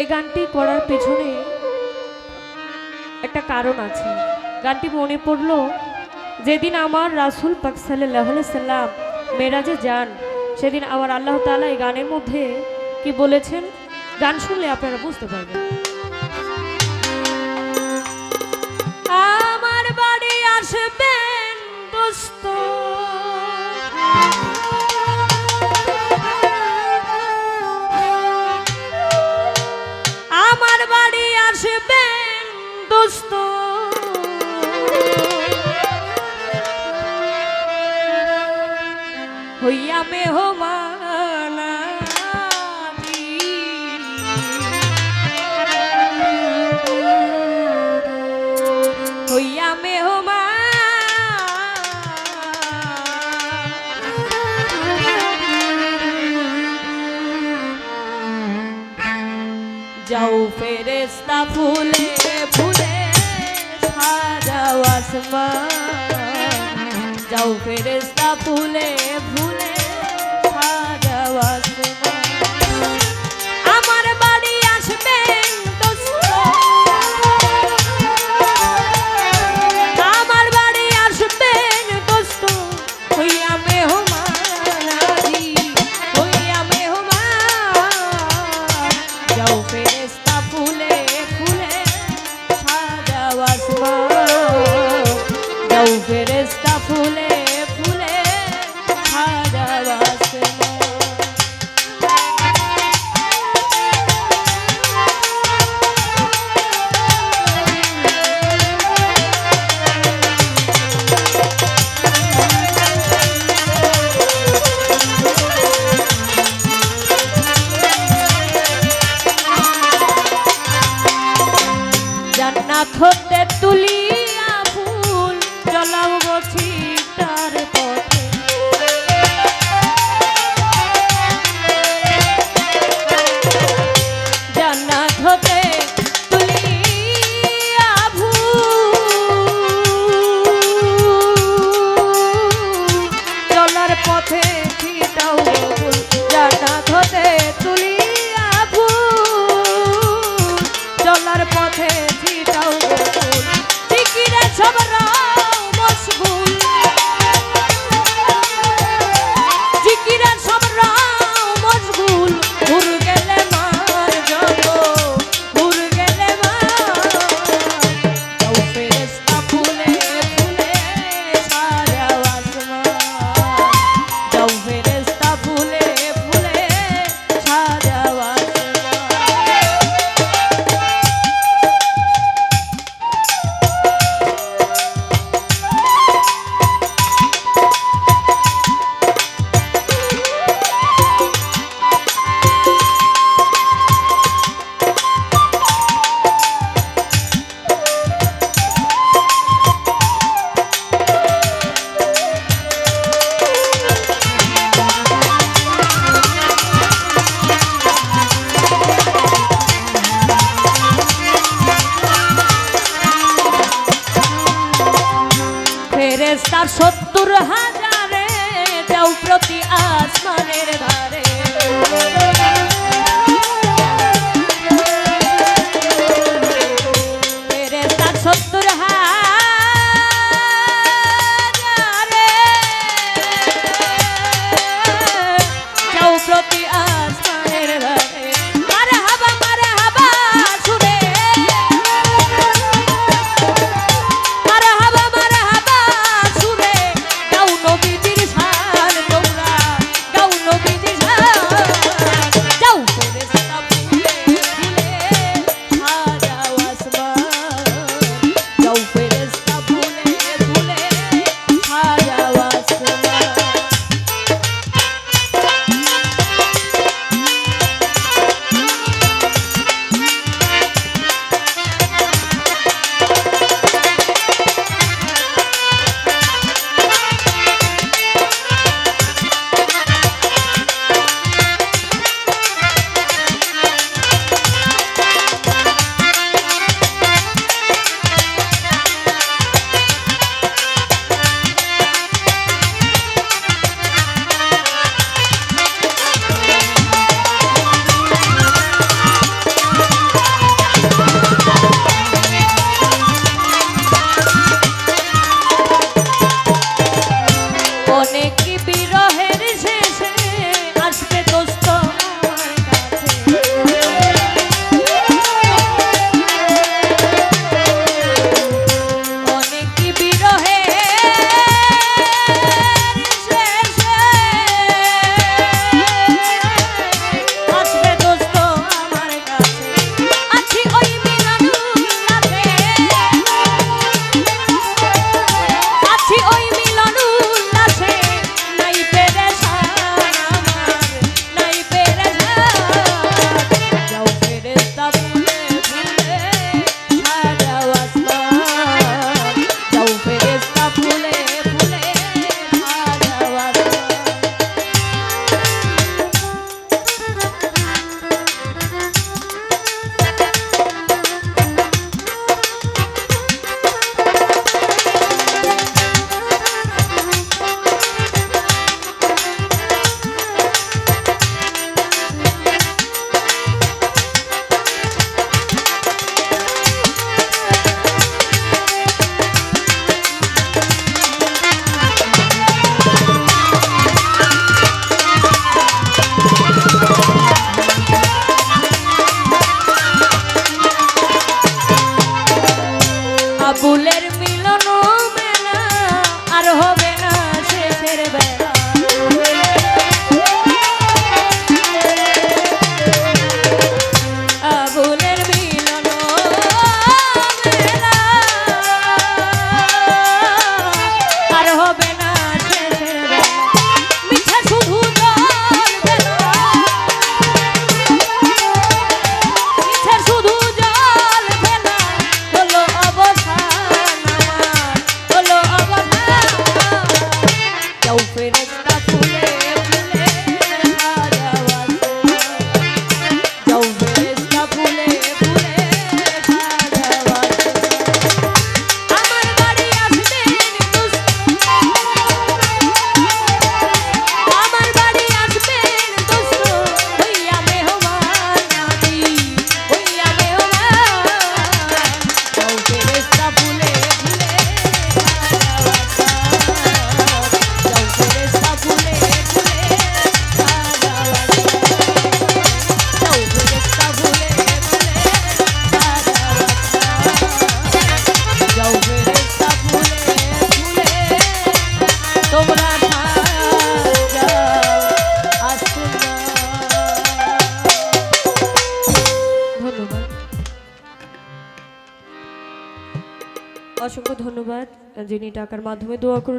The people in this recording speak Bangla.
এই গানটি করার পেছনে একটা কারণ আছে। গানটি মনে পড়ল, যেদিন আমার রাসুল পাক সাল্লাহ সাল্লাম মেরাজে যান, সেদিন আমার আল্লাহ তালা এই গানের মধ্যে কি বলেছেন? গান শুনলে আপনারা বুঝতে পারবেন। দোস্ত হইয়া মেহমানা ফেরেস্তা ফুলে ফুলে সাজাও আসমান। যাও ফেরেস্তা ফুলে ফুলে জান্নাত হতে তুলিয়া ফুল চলাও গছি পথে ছিটাও ফুল জিকিরে সব রাও সত্তর হাজারে যাও প্রতি আসমানের ধারে। তোমরা অসংখ্য ধন্যবাদ যিনি টাকার মাধ্যমে দোয়া করুন